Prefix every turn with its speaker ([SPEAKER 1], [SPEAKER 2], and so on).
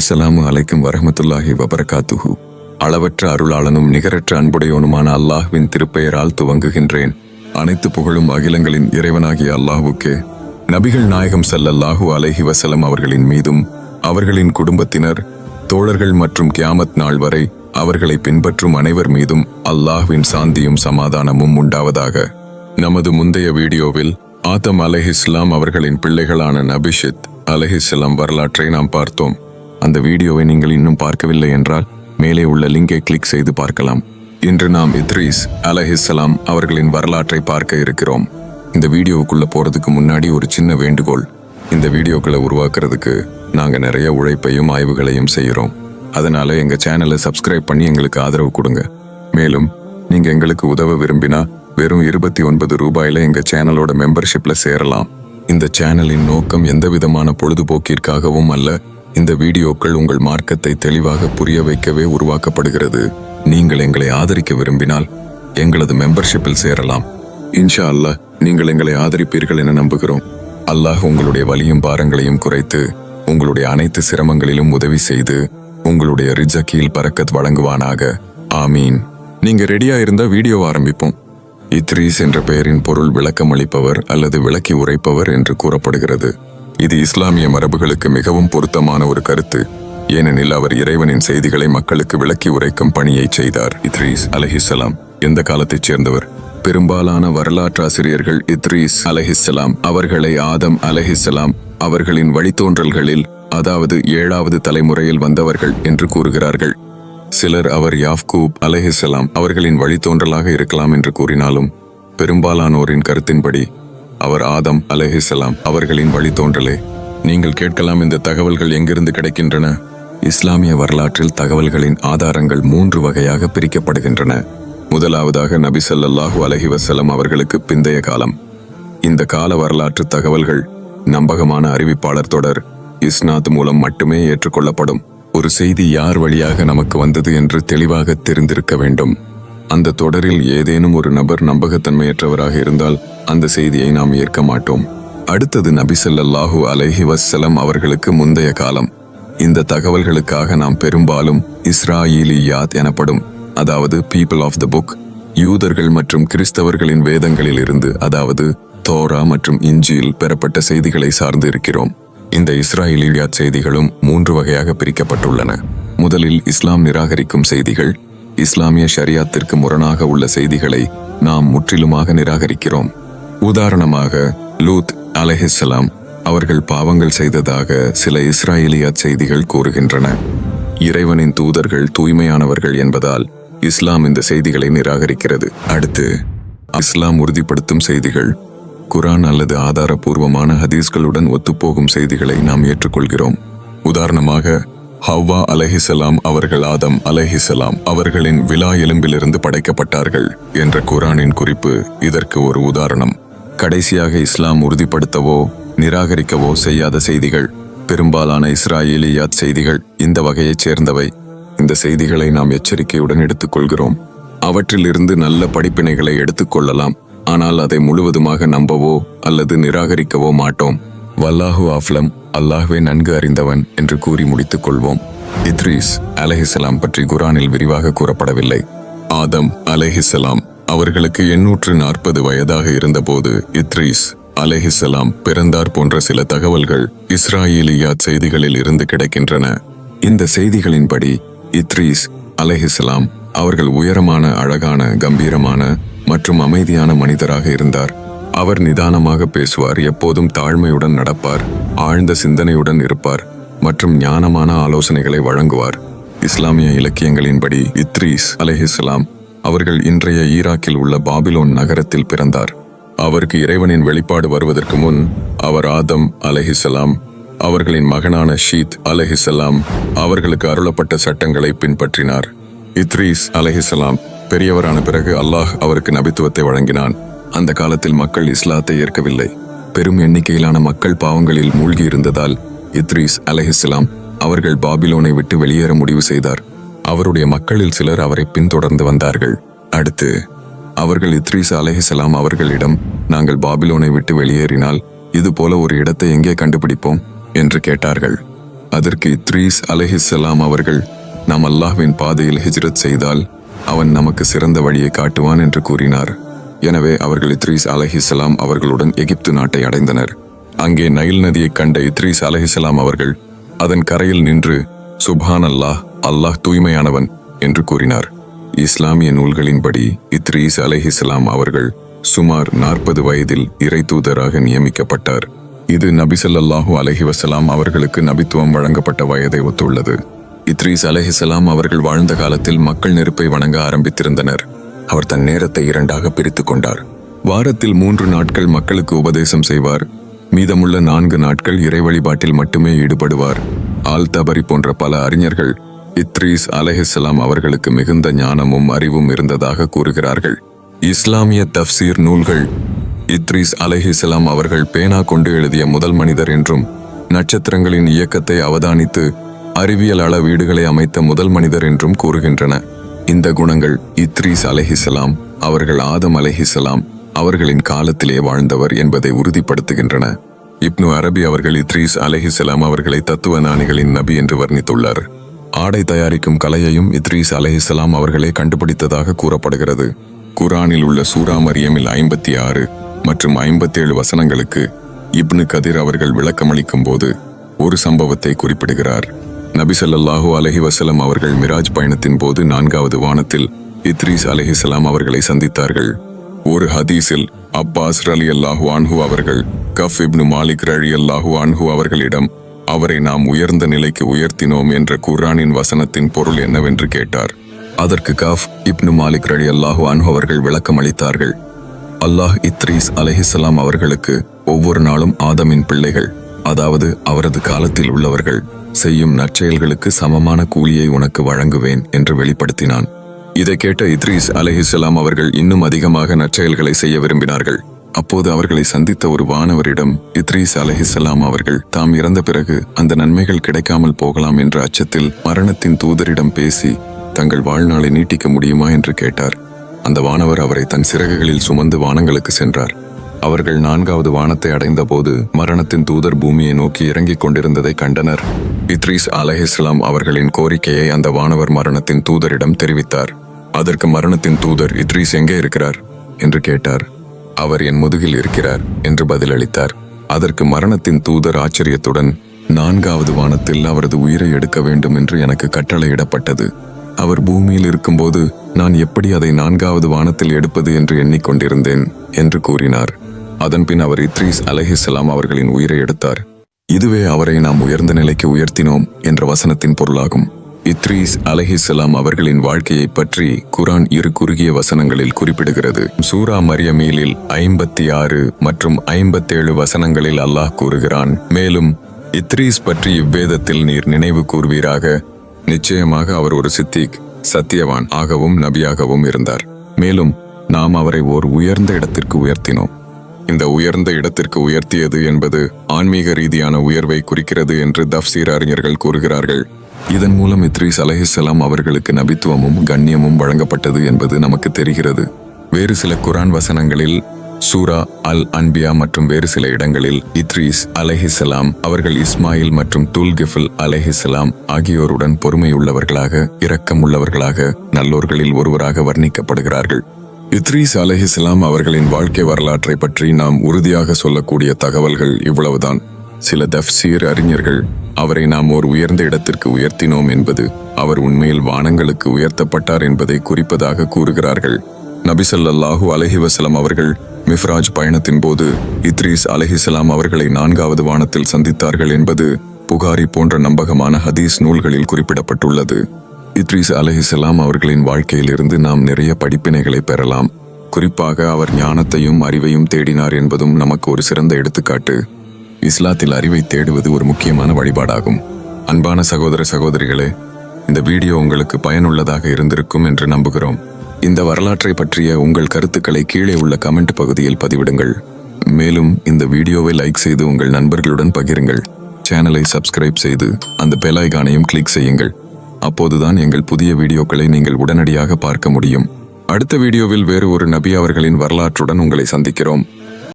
[SPEAKER 1] அஸ்ஸலாமு அலைக்கும் வரமத்துல்லாஹி வபரகாத்துஹு. அளவற்ற அருளாளனும் நிகரற்ற அன்புடையவனுமான அல்லாஹுவின் திருப்பெயரால் துவங்குகின்றேன். அனைத்து புகழும் அகிலங்களின் இறைவனாகிய அல்லாஹ்வுக்கே. நபிகள் நாயகம் செல்ல அல்லாஹு அலஹி வசலம் அவர்களின் மீதும் அவர்களின் குடும்பத்தினர் தோழர்கள் மற்றும் கியாமத் நாள் வரை அவர்களை பின்பற்றும் அனைவர் மீதும் அல்லாஹ்வின் சாந்தியும் சமாதானமும் உண்டாவதாக. நமது முந்தைய வீடியோவில் ஆதம் அலஹிஸ்லாம் அவர்களின் பிள்ளைகளான நபிஷித் அலஹிஸ்லாம் வரலாற்றை நாம் பார்த்தோம். அந்த வீடியோவை நீங்கள் இன்னும் பார்க்கவில்லை என்றால் மேலே உள்ள லிங்கை கிளிக் செய்து பார்க்கலாம். இன்று நாம் இத்ரீஸ் அலஹிஸ்லாம் அவர்களின் வரலாற்றை பார்க்க இருக்கிறோம். இந்த வீடியோவுக்குள்ளே போகிறதுக்கு முன்னாடி ஒரு சின்ன வேண்டுகோள். இந்த வீடியோக்களை உருவாக்குறதுக்கு நாங்கள் நிறைய உழைப்பையும் ஆய்வுகளையும் செய்கிறோம். அதனால் எங்கள் சேனலை சப்ஸ்கிரைப் பண்ணி எங்களுக்கு ஆதரவு கொடுங்க. மேலும் நீங்கள் எங்களுக்கு உதவ விரும்பினா வெறும் இருபத்தி ஒன்பது ரூபாயில எங்கள் சேனலோட மெம்பர்ஷிப்பில் சேரலாம். இந்த சேனலின் நோக்கம் எந்த விதமான பொழுதுபோக்கிற்காகவும் அல்ல இந்த வீடியோக்கள் உங்கள் மார்க்கத்தை தெளிவாக புரிய வைக்கவே உருவாக்கப்படுகிறது. நீங்கள் எங்களை ஆதரிக்க விரும்பினால் எங்களது மெம்பர்ஷிப்பில் சேரலாம். இன்ஷா அல்லாஹ் நீங்கள் எங்களை ஆதரிப்பீர்கள் என நம்புகிறோம். அல்லாஹ் உங்களுடைய வலியும் பாரங்களையும் குறைத்து உங்களுடைய அனைத்து சிரமங்களிலும் உதவி செய்து உங்களுடைய ரிஜக்கியில் பறக்கத் வழங்குவானாக. ஆமீன். நீங்க ரெடியா இருந்தா வீடியோ ஆரம்பிப்போம். இத்ரீஸ் என்ற பெயரின் பொருள் விளக்கம் அளிப்பவர் அல்லது விளக்கி உரைப்பவர் என்று கூறப்படுகிறது. இது இஸ்லாமிய மரபுகளுக்கு மிகவும் பொருத்தமான ஒரு கருத்து. ஏனெனில் அவர் இறைவனின் செய்திகளை மக்களுக்கு விளக்கி உரைக்கும் பணியை செய்தார். இத்ரீஸ் அலஹிசலாம் எந்த காலத்தைச் சேர்ந்தவர்? பெரும்பாலான வரலாற்றாசிரியர்கள் இத்ரீஸ் அலஹிசலாம் அவர்களை ஆதம் அலஹிசலாம் அவர்களின் வழித்தோன்றல்களில் அதாவது ஏழாவது தலைமுறையில் வந்தவர்கள் என்று கூறுகிறார்கள். சிலர் அவர் யாஃப்கூப் அலஹிசலாம் அவர்களின் வழித்தோன்றலாக இருக்கலாம் என்று கூறினாலும் பெரும்பாலானோரின் கருத்தின்படி அவர் ஆதம் அலஹிசலாம் அவர்களின் வழித்தோன்றலே. நீங்கள் கேட்கலாம் இந்த தகவல்கள் எங்கிருந்து கிடைக்கின்றன. இஸ்லாமிய வரலாற்றில் தகவல்களின் ஆதாரங்கள் மூன்று வகையாக பிரிக்கப்படுகின்றன. முதலாவதாக நபி ஸல்லல்லாஹு அலைஹி வஸல்லம் அவர்களுக்கு பிந்தைய காலம். இந்த கால வரலாற்று தகவல்கள் நம்பகமான அறிவிப்பாளர் தொடர் இஸ்னாத் மூலம் மட்டுமே ஏற்றுக்கொள்ளப்படும். ஒரு செய்தி யார் வழியாக நமக்கு வந்தது என்று தெளிவாக தெரிந்திருக்க வேண்டும். அந்த தொடரில் ஏதேனும் ஒரு நபர் நம்பகத்தன்மையற்றவராக இருந்தால் அந்த செய்தியை நாம் ஏற்க மாட்டோம். அடுத்தது நபிசல்லாஹு அலஹி வசலம் அவர்களுக்கு முந்தைய காலம். இந்த தகவல்களுக்காக நாம் பெரும்பாலும் இஸ்ராயீலியாத் எனப்படும் அதாவது பீப்பிள் ஆஃப் த புக் யூதர்கள் மற்றும் கிறிஸ்தவர்களின் வேதங்களில் இருந்து அதாவது தோரா மற்றும் இஞ்சியில் பெறப்பட்ட செய்திகளை சார்ந்து இருக்கிறோம். இந்த இஸ்ராயிலியாத் செய்திகளும் மூன்று வகையாக பிரிக்கப்பட்டுள்ளன. முதலில் இஸ்லாம் நிராகரிக்கும் செய்திகள் இஸ்லாமிய ஷரியாத்திற்கு முரணாக உள்ள செய்திகளை நாம் முற்றிலுமாக நிராகரிக்கிறோம். உதாரணமாக லூத் அலஹிஸ்ஸலாம் அவர்கள் பாவங்கள் செய்ததாக சில இஸ்ராயலியாத் செய்திகள் கூறுகின்றன. இறைவனின் தூதர்கள் தூய்மையானவர்கள் என்பதால் இஸ்லாம் இந்த செய்திகளை நிராகரிக்கிறது. அடுத்து இஸ்லாம் உறுதிப்படுத்தும் செய்திகள். குரான் அல்லது ஆதாரபூர்வமான ஹதீஸ்களுடன் ஒத்துப்போகும் செய்திகளை நாம் ஏற்றுக்கொள்கிறோம். உதாரணமாக ஹவ்வா அலஹிசலாம் அவர்கள் ஆதம் அலஹிசலாம் அவர்களின் விலா எலும்பிலிருந்து படைக்கப்பட்டார்கள் என்ற குரானின் குறிப்பு இதற்கு ஒரு உதாரணம். கடைசியாக இஸ்லாம் உறுதிப்படுத்தவோ நிராகரிக்கவோ செய்யாத செய்திகள் பெரும்பாலான இஸ்ராயேலியாத் செய்திகள் இந்த வகையைச் சேர்ந்தவை. இந்த செய்திகளை நாம் எச்சரிக்கையுடன் எடுத்துக்கொள்கிறோம். அவற்றிலிருந்து நல்ல படிப்பினைகளை எடுத்துக்கொள்ளலாம் ஆனால் அதை முழுவதுமாக நம்பவோ அல்லது நிராகரிக்கவோ மாட்டோம். வல்லாஹு ஆஃப்லம். அல்லாஹ்வே நன்கு அறிந்தவன் என்று கூறி முடித்துக் கொள்வோம். இத்ரீஸ் அலஹிசலாம் பற்றி குரானில் விரிவாக கூறப்படவில்லை. ஆதம் அலஹிசலாம் அவர்களுக்கு எண்ணூற்று நாற்பது வயதாக இருந்தபோது இத்ரீஸ் அலஹிசலாம் பிறந்தார் போன்ற சில தகவல்கள் இஸ்ராயேலியாத் செய்திகளில் இருந்து கிடைக்கின்றன. இந்த செய்திகளின்படி இத்ரீஸ் அலஹிசலாம் அவர்கள் உயரமான அழகான கம்பீரமான மற்றும் அமைதியான மனிதராக இருந்தார். அவர் நிதானமாக பேசுவார் எப்போதும் தாழ்மையுடன் நடப்பார் ஆழ்ந்த சிந்தனையுடன் இருப்பார் மற்றும் ஞானமான ஆலோசனைகளை வழங்குவார். இஸ்லாமிய இலக்கியங்களின்படி இத்ரீஸ் அலஹிஸ்லாம் அவர்கள் இன்றைய ஈராக்கில் உள்ள பாபிலோன் நகரத்தில் பிறந்தார். அவருக்கு இறைவனின் வெளிப்பாடு வருவதற்கு முன் அவர் ஆதம் அலஹிசலாம் அவர்களின் மகனான ஷீத் அலஹிசலாம் அவர்களுக்கு அருளப்பட்ட சட்டங்களை பின்பற்றினார். இத்ரீஸ் அலஹிசலாம் பெரியவரான பிறகு அல்லாஹ் அவருக்கு நபித்துவத்தை வழங்கினான். அந்த காலத்தில் மக்கள் இஸ்லாத்தை ஏற்கவில்லை. பெரும் எண்ணிக்கையிலான மக்கள் பாவங்களில் மூழ்கி இருந்ததால் இத்ரீஸ் அலஹிஸ்லாம் அவர்கள் பாபிலோனை விட்டு வெளியேற முடிவு செய்தார். அவருடைய மக்களில் சிலர் அவரை பின்தொடர்ந்து வந்தார்கள். அடுத்து அவர்கள் இத்ரீஸ் அலைஹிசலாம் அவர்களிடம் நாங்கள் பாபிலோனை விட்டு வெளியேறினால் இது போல ஒரு இடத்தை எங்கே கண்டுபிடிப்போம்? என்று கேட்டார்கள். அதற்கு இத்ரீஸ் அலஹிசலாம் அவர்கள் நாம் அல்லாஹ்வின் பாதையில் ஹிஜ்ரத் செய்தால் அவன் நமக்கு சிறந்த வழியை காட்டுவான் என்று கூறினார். எனவே அவர்கள் இத்ரீஸ் அலஹிசலாம் அவர்களுடன் எகிப்து நாட்டை அடைந்தனர். அங்கே நைல் நதியைக் கண்ட இத்ரீஸ் அலஹிசலாம் அவர்கள் அதன் கரையில் நின்று சுபான் அல்லாஹ் அல்லாஹ் தூய்மையானவன் என்று கூறினார். இஸ்லாமிய நூல்களின்படி இத்ரீஸ் அலைஹிஸ்ஸலாம் அவர்கள் சுமார் நாற்பது வயதில் இறை தூதராக நியமிக்கப்பட்டார். இது நபிசல்லாஹூ அலஹி வசலாம் அவர்களுக்கு நபித்துவம் வழங்கப்பட்ட வயதை ஒத்துள்ளது. இத்ரீஸ் அலஹிசலாம் அவர்கள் வாழ்ந்த காலத்தில் மக்கள் நெருப்பை வணங்க ஆரம்பித்திருந்தனர். அவர் தன் நேரத்தை இரண்டாக பிரித்து கொண்டார். வாரத்தில் மூன்று நாட்கள் மக்களுக்கு உபதேசம் செய்வார். மீதமுள்ள நான்கு நாட்கள் இறை வழிபாட்டில் மட்டுமே ஈடுபடுவார். ஆல் தபரி போன்ற பல அறிஞர்கள் இத்ரீஸ் அலஹிஸ்லாம் அவர்களுக்கு மிகுந்த ஞானமும் அறிவும் இருந்ததாக கூறுகிறார்கள். இஸ்லாமிய தஃப்சீர் நூல்கள் இத்ரீஸ் அலஹிஸ்லாம் அவர்கள் பேனா கொண்டு எழுதிய முதல் மனிதர் என்றும் நட்சத்திரங்களின் இயக்கத்தை அவதானித்து அறிவியல் அள வீடுகளை அமைத்த முதல் மனிதர் என்றும் கூறுகின்றன. இந்த குணங்கள் இத்ரீஸ் அலஹிசலாம் அவர்கள் ஆதம் அலஹிசலாம் அவர்களின் காலத்திலே வாழ்ந்தவர் என்பதை உறுதிப்படுத்துகின்றன. இப்னு அரபி அவர்கள் இத்ரீஸ் அலஹிசலாம் அவர்களை தத்துவ ஞானிகளின் நபி என்று வர்ணித்துள்ளார். ஆடை தயாரிக்கும் கலையையும் இத்ரீஸ் அலஹிசலாம் அவர்களே கண்டுபிடித்ததாக கூறப்படுகிறது. குரானில் உள்ள சூரா மரியமில் ஐம்பத்தி ஆறு மற்றும் ஐம்பத்தேழு வசனங்களுக்கு இப்னு கதிர் அவர்கள் விளக்கமளிக்கும் போது ஒரு சம்பவத்தை குறிப்பிடுகிறார். நபி அலஹி வசலம் அவர்கள் மிராஜ் பயணத்தின் போது நான்காவது வானத்தில் இத்ரீஸ் அலஹிசலாம் அவர்களை சந்தித்தார்கள். ஒரு ஹதீஸில் அப்பாஸ் ரலி அல்லாஹு அன்ஹு அவர்கள் கஃப் இப்னு மாலிக் ரலி அல்லாஹு அன்ஹு அவர்களிடம் அவரை நாம் உயர்ந்த நிலைக்கு உயர்த்தினோம் என்ற குர்ஆனின் வசனத்தின் பொருள் என்னவென்று கேட்டார். அதற்கு கஃப் இப்னு மாலிக் ரலி அல்லாஹு அன்ஹு அவர்கள் விளக்கம் அளித்தார்கள். அல்லாஹ் இத்ரீஸ் அலஹிசலாம் அவர்களுக்கு ஒவ்வொரு நாளும் ஆதமின் பிள்ளைகள் அதாவது அவரது காலத்தில் உள்ளவர்கள் செய்யும் நற்செயல்களுக்கு சமமான கூலியை உனக்கு வழங்குவேன் என்று வெளிப்படுத்தினான். இதை கேட்ட இத்ரீஸ் அலஹிசலாம் அவர்கள் இன்னும் அதிகமாக நற்செயல்களை செய்ய விரும்பினார்கள். அப்போது அவர்களை சந்தித்த ஒரு வானவரிடம் இத்ரீஸ் அலஹிசலாம் அவர்கள் தாம் இறந்த பிறகு அந்த நன்மைகள் கிடைக்காமல் போகலாம் என்ற அச்சத்தில் மரணத்தின் தூதரிடம் பேசி தங்கள் வாழ்நாளை நீட்டிக்க முடியுமா? என்று கேட்டார். அந்த வானவர் அவரை தன் சிறகுகளில் சுமந்து வானங்களுக்கு சென்றார். அவர்கள் நான்காவது வானத்தை அடைந்தபோது மரணத்தின் தூதர் பூமியை நோக்கி இறங்கிக் கொண்டிருந்ததை கண்டனர். இத்ரீஸ் அலஹிஸ்லாம் அவர்களின் கோரிக்கையை அந்த வானவர் மரணத்தின் தூதரிடம் தெரிவித்தார். அதற்கு மரணத்தின் தூதர் இத்ரீஸ் எங்கே இருக்கிறார்? என்று கேட்டார். அவர் என் முதுகில் இருக்கிறார் என்று பதிலளித்தார். அதற்கு மரணத்தின் தூதர் ஆச்சரியத்துடன் நான்காவது வானத்தில் அவரது உயிரை எடுக்க வேண்டும் என்று எனக்கு கட்டளையிடப்பட்டது. அவர் பூமியில் இருக்கும்போது நான் எப்படி அதை நான்காவது வானத்தில் எடுப்பது என்று எண்ணிக்கொண்டிருந்தேன் என்று கூறினார். அதன்பின் அவர் இத்ரீஸ் அலஹிஸ்லாம் அவர்களின் உயிரை எடுத்தார். இதுவே அவரை நாம் உயர்ந்த நிலைக்கு உயர்த்தினோம் என்ற வசனத்தின் பொருளாகும். இத்ரீஸ் அலஹிசலாம் அவர்களின் வாழ்க்கையை பற்றி குரான் இரு குறுகிய வசனங்களில் குறிப்பிடுகிறது. சூரா மரியமீலில் ஐம்பத்தி ஆறு மற்றும் ஐம்பத்தேழு வசனங்களில் அல்லாஹ் கூறுகிறான். மேலும் இத்ரீஸ் பற்றி இவ்வேதத்தில் நீர் நினைவு கூறுவீராக நிச்சயமாக அவர் ஒரு சித்திக் சத்தியவான் ஆகவும் நபியாகவும் இருந்தார். மேலும் நாம் அவரை ஓர் உயர்ந்த இடத்திற்கு உயர்த்தினோம். இந்த உயர்ந்த இடத்திற்கு உயர்த்தியது என்பது ஆன்மீக ரீதியான உயர்வை குறிக்கிறது என்று தப்சீர் அறிஞர்கள் கூறுகிறார்கள். இதன் மூலம் இத்ரீஸ் அலஹிசலாம் அவர்களுக்கு நபித்துவமும் கண்ணியமும் வழங்கப்பட்டது என்பது நமக்கு தெரிகிறது. வேறு சில குரான் வசனங்களில் சூரா அல் அன்பியா மற்றும் வேறு சில இடங்களில் இத்ரீஸ் அலஹிசலாம் அவர்கள் இஸ்மாயில் மற்றும் துல்கிஃபில் அலஹிசலாம் ஆகியோருடன் பொறுமையுள்ளவர்களாக இரக்கம் உள்ளவர்களாக நல்லோர்களில் ஒருவராக வர்ணிக்கப்படுகிறார்கள். இத்ரீஸ் அலஹிஸ்லாம் அவர்களின் வாழ்க்கை வரலாற்றை பற்றி நாம் உறுதியாக சொல்லக்கூடிய தகவல்கள் இவ்வளவுதான். சில தஃப்சீர் அறிஞர்கள் அவரை நாம் ஒரு உயர்ந்த இடத்திற்கு உயர்த்தினோம் என்பது அவர் உண்மையில் வானங்களுக்கு உயர்த்தப்பட்டார் என்பதை குறிப்பதாக கூறுகிறார்கள். நபிசல்லாஹு அலஹி வசலம் அவர்கள் மிஃப்ராஜ் பயணத்தின் போது இத்ரீஸ் அலஹிசலாம் அவர்களை நான்காவது வானத்தில் சந்தித்தார்கள் என்பது புகாரி போன்ற நம்பகமான ஹதீஸ் நூல்களில் குறிப்பிடப்பட்டுள்ளது. இத்ரீஸ் அலஹிசலாம் அவர்களின் வாழ்க்கையிலிருந்து நாம் நிறைய படிப்பினைகளை பெறலாம். குறிப்பாக அவர் ஞானத்தையும் அறிவையும் தேடினார் என்பதும் நமக்கு ஒரு சிறந்த எடுத்துக்காட்டு. இஸ்லாத்தில் அறிவை தேடுவது ஒரு முக்கியமான வழிபாடாகும். அன்பான சகோதர சகோதரிகளே இந்த வீடியோ உங்களுக்கு பயனுள்ளதாக இருந்திருக்கும் என்று நம்புகிறோம். இந்த வரலாற்றை பற்றிய உங்கள் கருத்துக்களை கீழே உள்ள கமெண்ட் பகுதியில் பதிவிடுங்கள். மேலும் இந்த வீடியோவை லைக் செய்து உங்கள் நண்பர்களுடன் பகிருங்கள். சேனலை சப்ஸ்கிரைப் செய்து அந்த பெல் ஐகானையும் கிளிக் செய்யுங்கள். அப்போதுதான் எங்கள் புதிய வீடியோக்களை நீங்கள் உடனடியாக பார்க்க முடியும். அடுத்த வீடியோவில் வேறு ஒரு நபி அவர்களின் வரலாற்றுடன் உங்களை சந்திக்கிறோம்.